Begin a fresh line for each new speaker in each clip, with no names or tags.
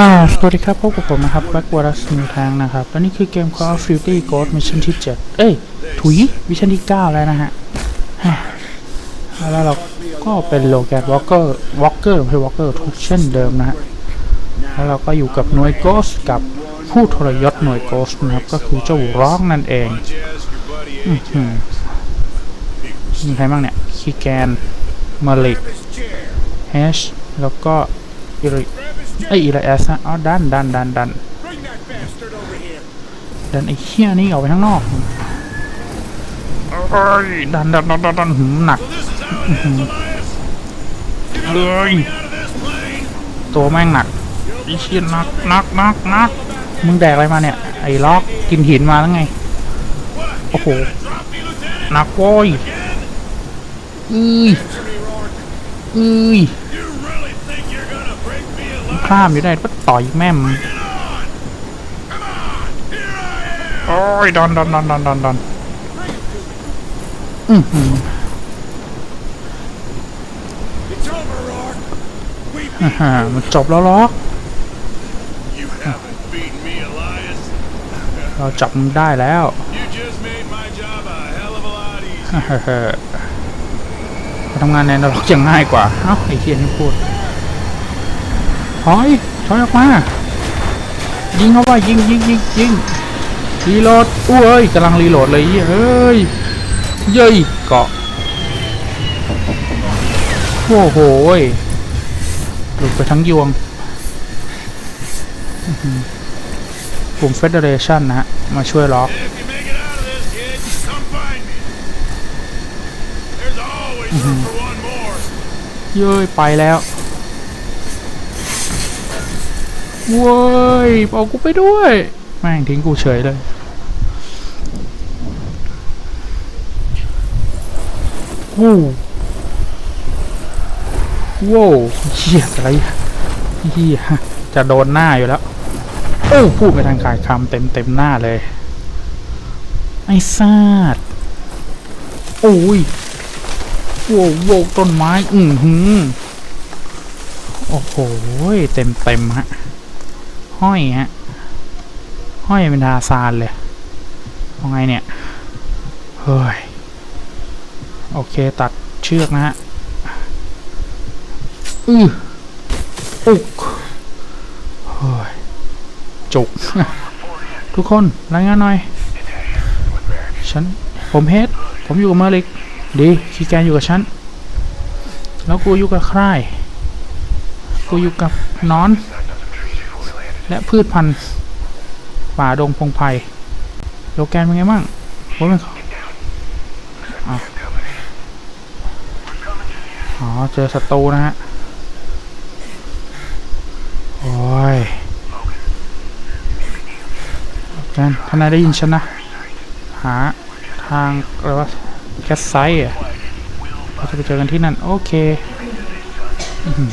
อ่าสวัสดีครับพบกับผมนะครับ Backward New Tank นะครับและนี่คือเกม Call of Duty Ghost Mission ที่ 7 เอ้ย ถุยมิชชั่นที่ 9 แล้วนะฮะแล้วเราก็เป็นโลแกนวอลเกอร์วอลเกอร์ไม่ใช่วอลเกอร์ทุกเช่นเดิมนะฮะ แล้วเราก็อยู่กับหน่วย Ghost กับ ผู้ทรยศหน่วย Ghost นะครับก็คือเจ้าร้องนั่นเองอือหือมีใครบ้างเนี่ยคีแกนมาลิกเฮชแล้วก็อิริไออิริแอสนะอ๋อดันดันดันดันดันไอ้เหี้ยนี่ออกไปข้างนอกเอ้ยดันดันดันดันดันหนักเอ้ยตัวแม่งหนักไอ้เชี่ยหนักหนักหนักหนัก มึงแดกอะไรมาเนี่ย ไอ้ล็อกกินหินมาแล้วไง โอ้โหหนักโว้ยอุ้ยอุ้ยข้ามอยู่ได้ก็ต่อยแม่มโอ้ยดอนดอนดอนดอนดอนดอนอือหือ
It's over, Rourke. We
อ่าฮะมันจบแล้วล็อก เราจับมึงได้แล้ว
You just made my job a hell of a lot easier.
ฮ่าฮ่าฮ่ามาทำงานในนรกยังง่ายกว่า เอ้าไอ้เฮียนี่พูดถอยถอยออกมา ยิงเข้าไปยิงยิงยิงยิงรีโหลดอุ้ยกำลังรีโหลดเลยเฮ้ย เย้ยเกาะ โอ้โหยหลุดไปทั้งยวงอื้อหือ กลุ่มเฟเดเรชันนะฮะ มาช่วยล็อกเย้ยไปแล้วเว้ยเอากูไปด้วย แม่งทิ้งกูเฉยเลย วู้ว้าวเหี้ยอะไรเหี้ยจะโดนหน้าอยู่แล้ว โอ้พูดไปทางกายคำเต็มเต็มหน้าเลย ไอ้ซาดโอ้ยโว้โว้ต้นไม้ อือหือโอ้โหเต็มเต็มฮะ ห้อยฮะ ห้อยเป็นทาซานเลยเอาไงเนี่ย เฮ้ย โอเคตัดเชือกนะฮะ อืออุกเฮ้ย จุก ทุกคนรายงานหน่อย ฉัน ผมเฮดผมอยู่กับเมอริก ดีคีแกนอยู่กับฉัน แล้วกูอยู่กับใครกูอยู่กับนอน และพืชพันธุ์ ป่าดงพงไพ่โลแกนเป็นไงบ้างผมเป็นเขาอ๋อ เจอศัตรูนะฮะ โอ้ยโลแกนทนายได้ยินฉันนะ หาทางอะไรวะแคสไซต์อะเราจะไปเจอกันที่นั่น โอเคอื้อหือ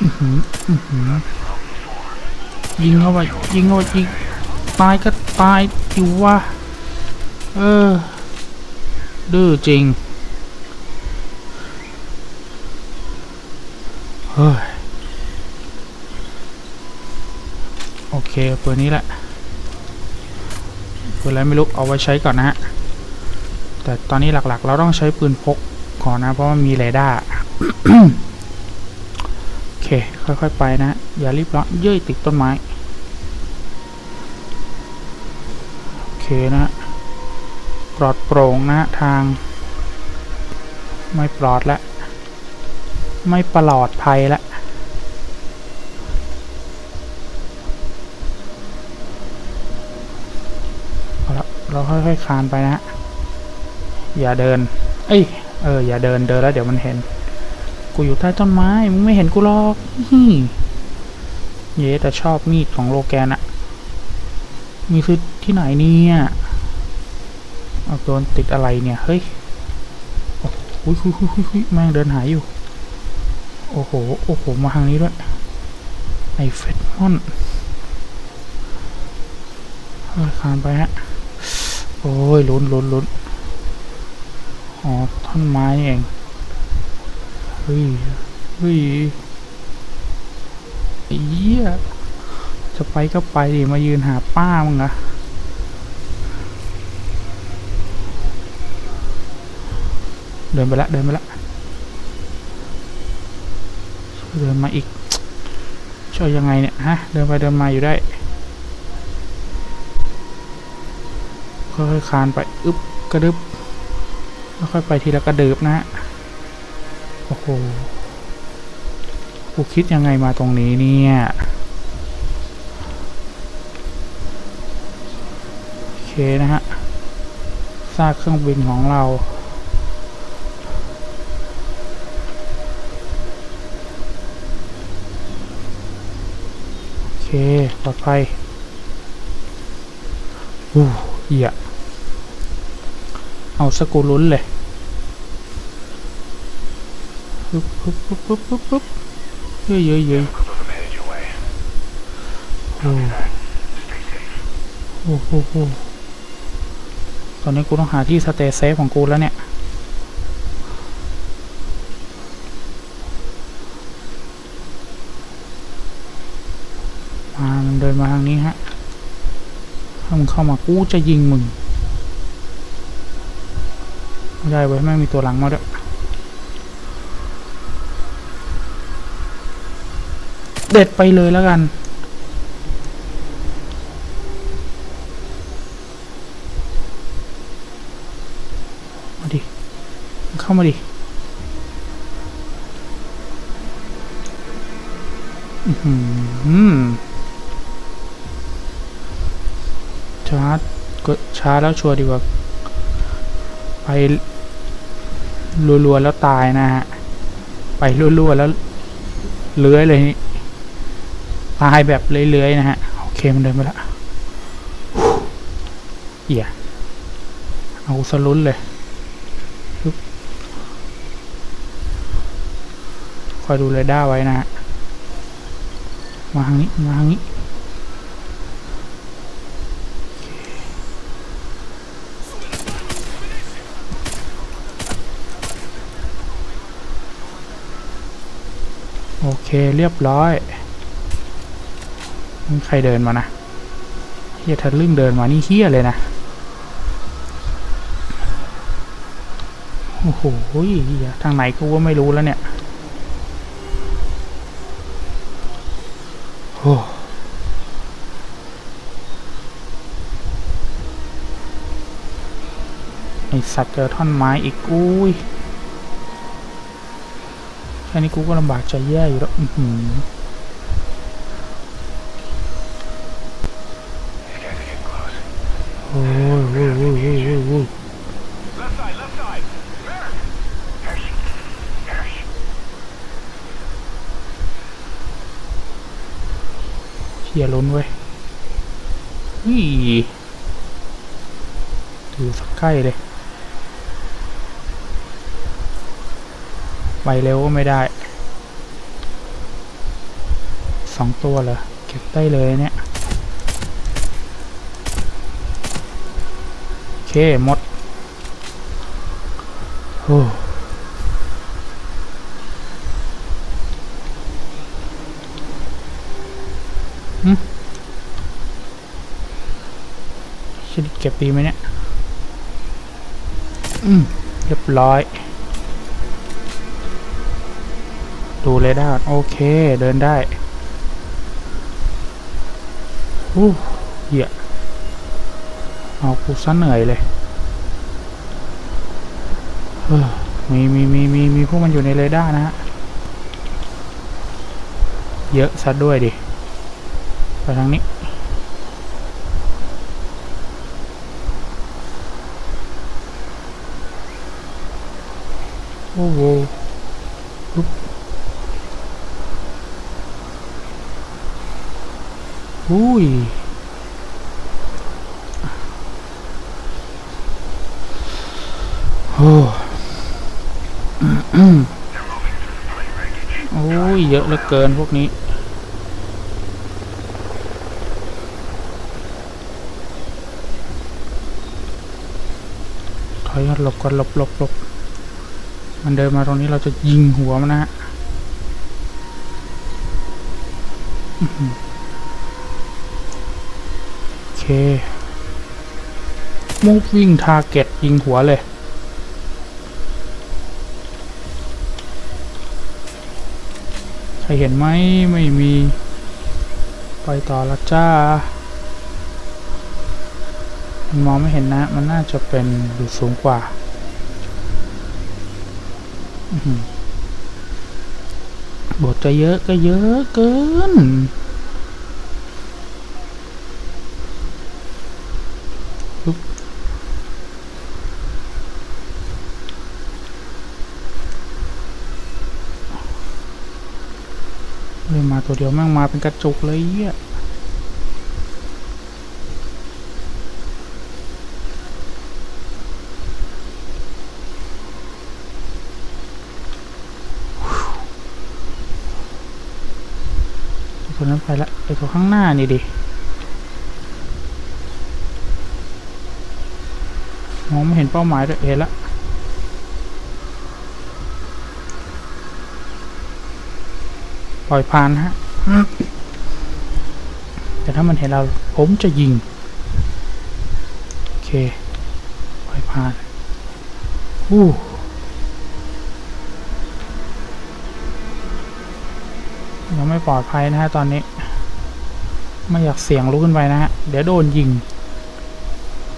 อื้อหืออื้อหือยิงเข้าไปยิงเข้าไปยิงตายก็ตายอยู่วะเออ ดื้อจริง เฮ้ย โอเคปิดนี้แหละปืนอะไรไม่รู้เอาไว้ใช้ก่อนนะฮะแต่ตอนนี้หลักๆ เราต้องใช้ปืนพกก่อนนะ เพราะมันมีเรดาร์โอเค ค่อยๆไปนะ อย่ารีบร้อนเย้ยติดต้นไม้ โอเคนะปลอดโปร่งนะทาง ไม่ปลอดแล้วไม่ปลอดภัยแล้วเอาละ เราค่อยๆคานไปนะฮะอย่าเดิน เอ้ย เออ อย่าเดินเดินแล้วเดี๋ยวมันเห็น กูอยู่ใต้ต้นไม้ มึงไม่เห็นกูหรอกฮิเย้แต่ชอบมีดของโลแกนอะมีคือที่ไหนเนี่ยเอาโดนติดอะไรเนี่ย เฮ้ย โอ้โหหุยหุยหุยหุยแม่งเดินหายอยู่ โอ้โห โอ้โห มาทางนี้ด้วยไอเฟสมอนคานไปฮะ โอ้ยลุ้นลุ้นลุ้นอ๋อท่อนไม้เองเฮ้ยเฮ้ยไอ้เหี้ยจะไปก็ไปดิมายืนหาป้ามึงอะเดินไปละเดินไปละเดินมาอีกช่วยยังไงเนี่ยฮะเดินไปเดินมาอยู่ได้ ค่อยๆคานไปอึ๊บกระดึบแล้วค่อยไปทีละกระเดึบนะฮะโอ้โหกูคิดยังไงมาตรงนี้เนี่ยโอเคนะฮะซากเครื่องบินของเราโอเคปลอดภัยอู้เหี้ย เอาสกูลุ้นเลยปึ๊บปึ๊บปึ๊บปึ๊บปึ๊บปึ๊บเฮ้ยเฮ้เยโอ้โอ้โหโอ้ตอนนี้กูต้องหาที่สเตย์เซฟของกูแล้วเนี่ยมามันเดินมาทางนี้ฮะ ถ้ามึงเข้ามากูจะยิงมึง ไม่ได้เว้ยแม่งมีตัวหลังมาด้วยเด็ดไปเลยแล้วกัน มาดิ เข้ามาดิอือหือชาร์จก็ช้าแล้วชัวร์ดีกว่า ไป รัวๆแล้วตายนะฮะ ไปรัวๆแล้วเลื้อยเลยนี่ตายแบบเลื้อยๆนะฮะ โอเคมันเดินไปละเหี้ยเอาสลุ้นเลย คอยดูเรด้าไว้นะฮะ มาทางนี้ มาทางนี้ เคเรียบร้อยใครเดินมานะเฮียทะลึ่งเดินมานี่เฮียเลยนะ โอ้โหทางไหนกูก็ไม่รู้แล้วเนี่ยโอ้ไอสัตว์เจอท่อนไม้อีกอุ้ย แค่นี้กูก็ลำบากใจแย่อยู่แล้วอือหือโอ้ยโอ้ยโอ้ยโอ้ยโอ้ยโอ้ย
Left side, left side. Merrick.
เชียร์ลุ้นเว้ยนี่ถือสักใกล้เลย ไปเร็วก็ไม่ได้สองตัวเหรอเก็บได้เลยเนี่ยโอเคหมดโอ้หึชิดเก็บดีไหมเนี่ย อืม เรียบร้อย ดูเลด้โอเค เดินได้อู้เหี้ยเอากูซะเหนื่อยเลยเฮ้อมีมีมีมีมีพวกมันอยู่ในเรดาร์นะฮะ เยอะซะด้วยดิ ไปทางนี้ โอ้โห อุ้ยโอ้โอ้ยเยอะเหลือเกินพวกนี้ ถอยหลบกันหลบหลบหลบมันเดินมาตรงนี้เราจะยิงหัวมันนะฮะ อื้อหือโอเค moving target ยิงหัวเลยใครเห็นไหมไม่มี ไปต่อละจ้า มันมองไม่เห็นนะ มันน่าจะเป็นอยู่สูงกว่า บทจะเยอะก็เยอะเกิน เลยมาตัวเดียวแม่งมาเป็นกระจุกเลยเหี้ยตัวนั้นไปละไอตัวข้างหน้านี่ดิมองไม่เห็นเป้าหมายด้วยเห็นละ ล่อยผ่านฮะ แต่ถ้ามันเห็นเราผมจะยิง โอเค ปล่อยผ่าน อู้ยังไม่ปลอดภัยนะฮะตอนนี้ ไม่อยากเสี่ยงลุกขึ้นไปนะฮะ เดี๋ยวโดนยิง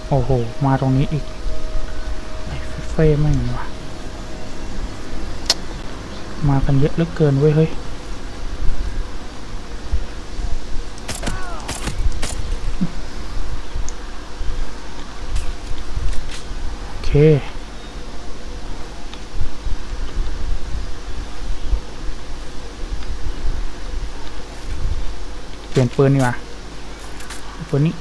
โอ้โห มาตรงนี้อีกไอ้เฟ่ไม่งวะมากันเยอะเหลือเกินเว้ยเฮ้ย เค เปลี่ยนปืนดีกว่าปืนนี้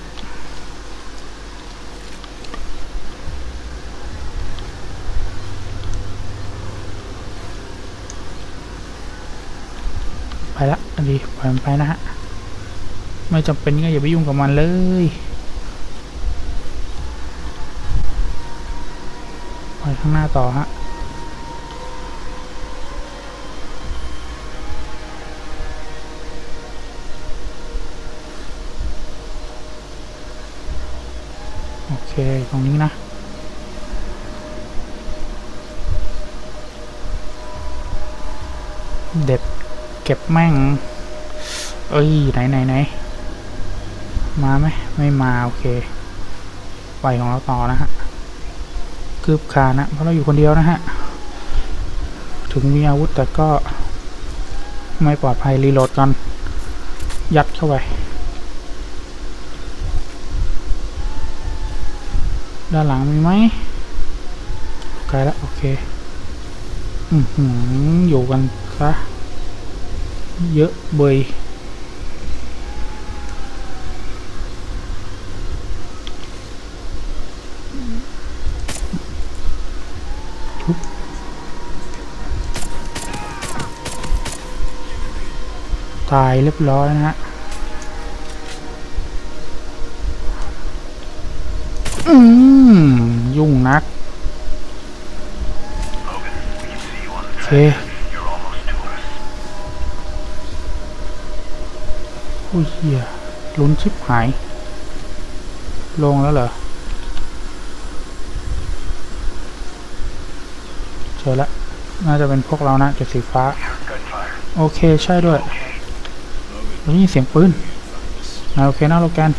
ไปละดีปล่อยมันไปนะฮะ ไม่จำเป็นก็อย่าไปยุ่งกับมันเลย ไป ข้างหน้าต่อฮะโอเค ตรงนี้นะเด็ดเก็บแม่ง เอ้ย ไหนไหนไหนมาไหมไม่มา โอเค ไปของเราต่อนะฮะ คืบคานะ เพราะเราอยู่คนเดียวนะฮะ ถึงมีอาวุธแต่ก็ไม่ปลอดภัยรีโหลดก่อน ยัดเข้าไป ด้านหลังมีไหมไกลแล้วโอเค อือหืออยู่กันซะเยอะเบย ตายเรียบร้อยนะฮะอืม ยุ่งนัก โอเคโอ้ยเฮียลุ้นชิบหาย ลงแล้วเหรอ จอแล้วน่าจะเป็นพวกเรานะจุดสีฟ้า โอเคใช่ด้วยเราได้ยินเสียงปืนนายโอเคนะโลแกน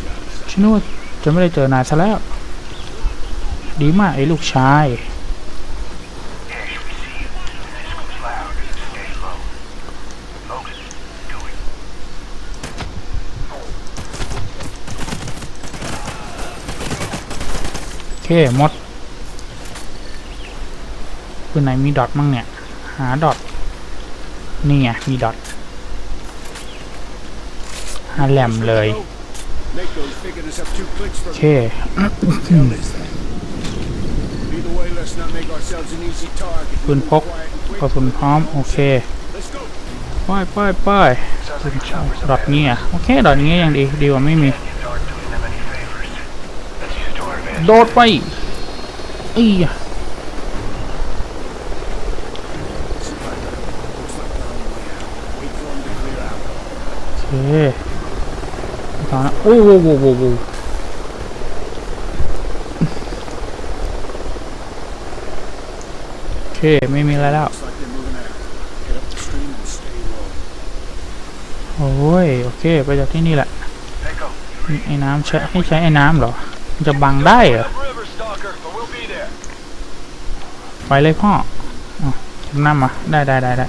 ฉันนึกว่าจะไม่ได้เจอนายซะแล้ว ดีมากไอ้ลูกชายโอเคหมด ปืนไหนมีดอทมั่งเนี่ย หาดอทนี่ไงมีดอทหาแหลมเลยโอเคปืนพกกระสุนพร้อม โอเคป้ายป้ายป้ายดอทเงี้ยโอเค ดอทเงี้ยยังดี ดีกว่าไม่มี โดดไปอีย ตอนะโอ้โหโอ้โหโอ้โหโอเค ไม่มีอะไรแล้ว โอ้ย โอเค ไปจากที่นี่แหละ ไอ้น้ำใช้ให้ใช้ไอ้น้ำเหรอ มันจะบังได้เหรอ ไปเลยพ่ออ๋อนั่มา ได้ได้ได้ได้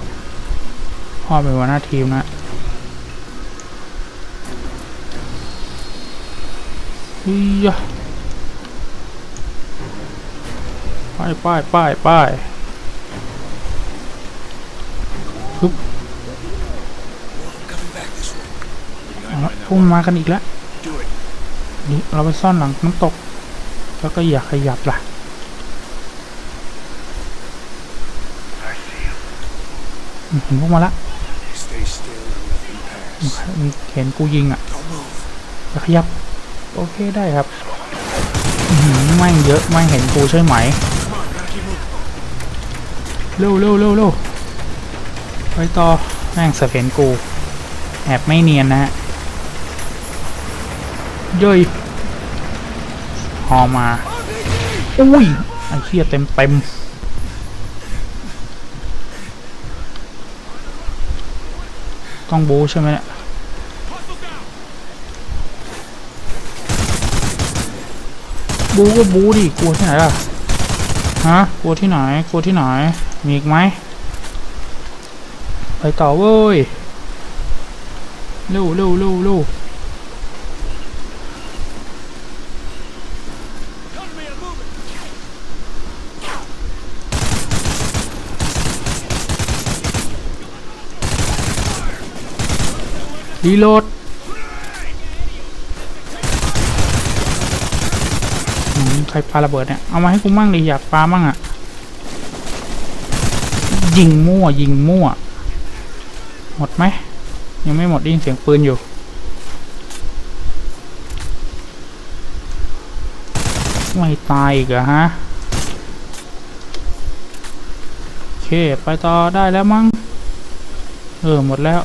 พ่อเป็นหัวหน้าทีมนะ อุ้ยยป้ายป้า
ยป้า
ยป้ายฮึบพุ่งมากันอีกแล้ว นี่เราไปซ่อนหลังน้ำตก แล้วก็อย่าขยับล่ะเห็นพวกมาละเห็นกูยิงอะอย่าขยับ โอเคได้ครับแม่งเยอะแม่งเห็นกูใช่ไหมเร็วเร็วเร็วเร็วไปต่อแม่งเสเห็นกู แอบไม่เนียนนะฮะเย้ยหอมาอุ้ยไอ้เหี้ยเต็มเต็มต้องบูใช่ไหมเนี่ย บูก็บูดิกลัวที่ไหนล่ะฮะกลัวที่ไหนกลัวที่ไหน มีอีกไหมไปต่อเว้ยเร็วเร็วเร็วเร็วรีโหลดอืม ใครปาระเบิดเนี่ยเอามาให้กูมั่งดิอยากปามั่งอะยิงมั่วยิงมั่ว หมดไหมยังไม่หมดได้ยินเสียงปืนอยู่ไม่ตายอีกเหรอฮะโอเคไปต่อได้แล้วมั้งเออหมดแล้ว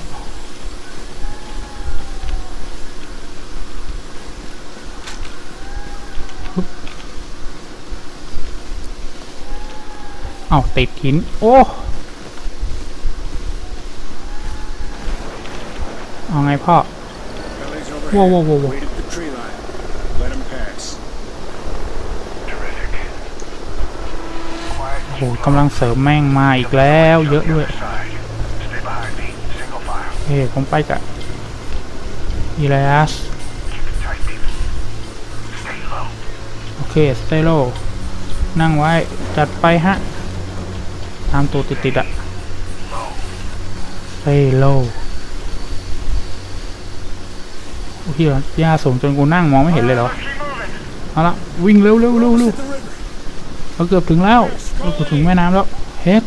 เอาติดหิน โอ้เอาไงพ่อ
Valley's over
Whoa,
here.
whoa, whoa, whoa.
Wait at the tree line. Let them pass. Terrific.
โอ้โหกำลังเสริมแม่งมาอีกแล้วเยอะด้วย
Stay behind me. Single file.
เฮ้ยผมไปกับอีเลส
Tight, people. Stay low.
โอเค สเตโล นั่งไว้ จัดไปฮะ ตามตัวติดๆอะสเตโลโอ้ยหญ้าสูงจนกูนั่งมองไม่เห็นเลยเหรอ เอาละวิ่งเร็วเร็วเร็วเร็วเราเกือบถึงแล้ว เราเกือบถึงแม่น้ำแล้ว เฮ็ด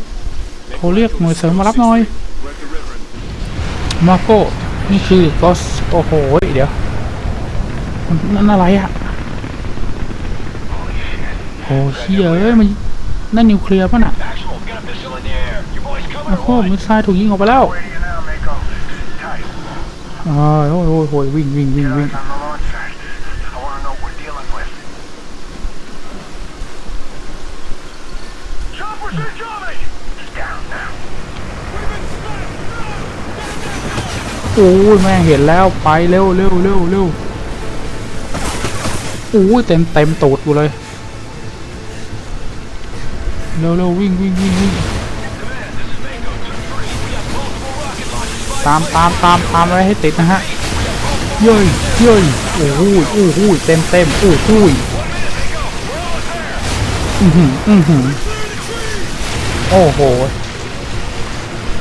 โทรเรียกหน่วยเสริมมารับหน่อย มาโก้ นี่คือกอสโอ้โห เดี๋ยวนนั่นอะไรอะโอ้เชี่ยเอ้ยมันนั่นนิวเคลียร์ป่ะน่ะ โอ้โหมิสไซล์ถูกยิงออกไปแล้วโอ้ยโอ้ยโอ้ยโอ้ยวิ่งวิ่งวิ่งวิ่งโอ้ยแม่งเห็นแล้วไปเร็วเร็วเร็วเร็วโอ้ยเต็มเต็มตูดกูเลยเร็วเร็ววิ่งวิ่งวิ่งวิ่ง ตามตามตามตามไว้ให้ติดนะฮะเย้ยเย้ยโอ้โหโอ้โหเต็มเต็มโอ้โหอือหืออือหือโอ้โห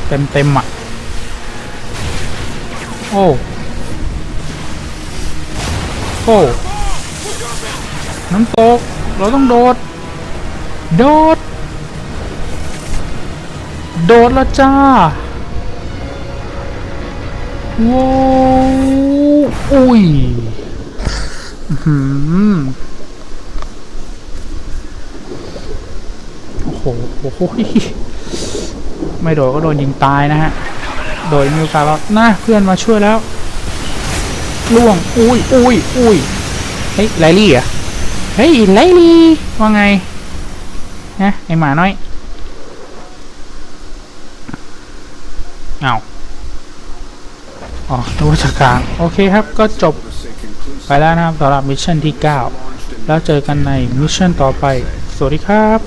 เต็มเต็มอะ โอ้ โอ้ น้ำตก เราต้องโดด โดด โดดแล้วจ้า ว้าวอุ้ยอื้อหือโอ้โหโอ้โหไม่โดดก็โดนยิงตายนะฮะ โดยมีโอกาสแล้วนะเพื่อนมาช่วยแล้วล่วง อุ้ยอุ้ยอุ้ยเฮ้ยไลลี่อะเฮ้ยไลลี่ว่าไงฮะไอหมาน้อยเอา อ๋อนักว่าจะกลาง โอเคครับ ก็จบไปแล้วนะครับสำหรับมิชชั่นที่ 9 แล้วเจอกันในมิชชั่นต่อไป สวัสดีครับ